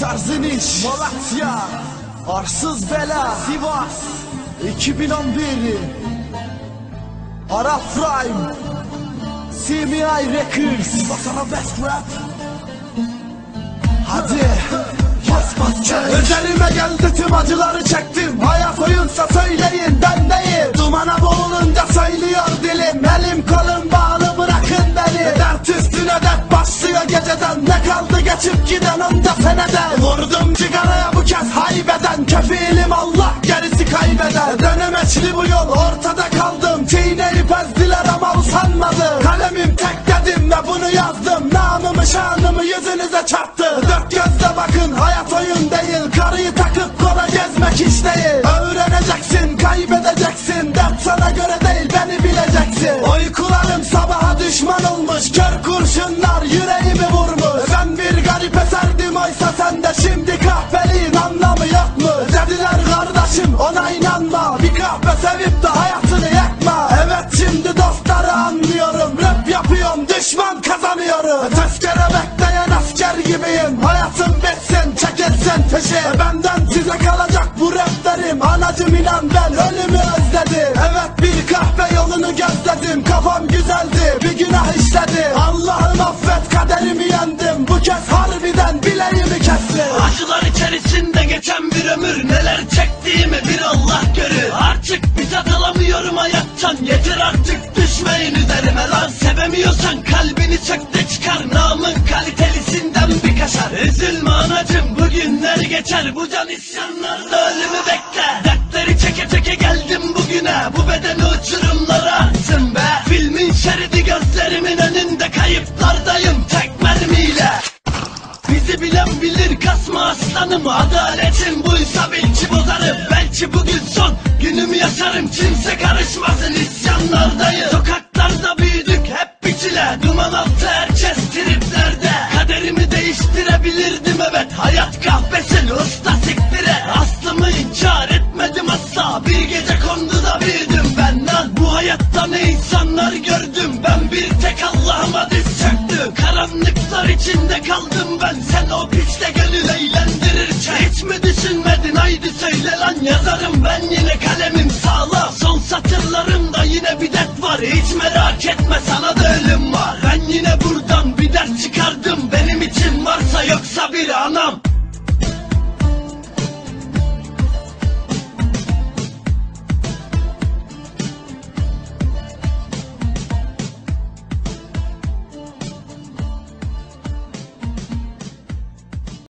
Serzeniş Malatya Arsız Bela Sivas 2011 Arap Prime CMI Records. Basana Best Rap. Hadi. Bas bas çek Üzerime geldi tüm acıları çektim. Hayat oyunsa söyleyin geçip giden onda seneden Vurdum cigaraya bu kez haybeden. Kefilim Allah gerisi kaybeder. Dönemeçli bu yol ortada kaldım. Çiğneyip ezdiler ama usanmadı. Kalemim tek dedim ve bunu yazdım. Namımı şanımı yüzünüze çarptı. Dört gözle bakın hayat oyun değil. Karıyı takıp kola gezmek hiç değil. Öğreneceksin kaybedeceksin sevip de hayatını yakma. Evet şimdi dostları anlıyorum. Rap yapıyorum düşman kazanıyorum. Tezkere bekleyen asker gibiyim. Hayatım bitsin çekilsin fişi Benden size kalacak bu raplerim. Anacım inan ben ölümü özledim. Evet bir kahve yolunu gözledim. Kafam güzeldi bir günah işledim. Allah'ım affet kaderimi yendim. Bu kez harbiden bileğimi kestim. Acılar içerisinde geçen bir ömür Neler çektiğimi bir Allah Yeter artık düşmeyin üzerime lan. Sevemiyorsan kalbini çök de çıkar. Namın kalitelisinden bir kaşar. Üzülme anacım bugünler geçer. Bu can isyanlarda ölümü bekle. Dertleri çeke çeke geldim bugüne. Bu bedeni uçurumlara attım be. Filmin şeridi gözlerimin önünde Kayıplardayım. Tek mermiyle. Bizi bilen bilir kasma aslanım. Adaletin buysa belki bozarım. Belki bugün son günümü yaşarım. Kimse karışmasın değiştirebilirdim evet Hayat kahvesin usta siktire. Aslımı inkar etmedim asla. Bir gece kondu da büyüdüm ben lan Bu hayatta ne insanlar gördüm. Ben bir tek Allah'ıma diz çöktüm. Karanlıklar içinde kaldım ben. Sen o piçte gönül eğlendirirken. Hiç mi düşünmedin? Haydi söyle lan Yazarım ben yine kalemim sağlam. Son satırlarımda yine bir dert var. Hiç merak etme sana da ölüm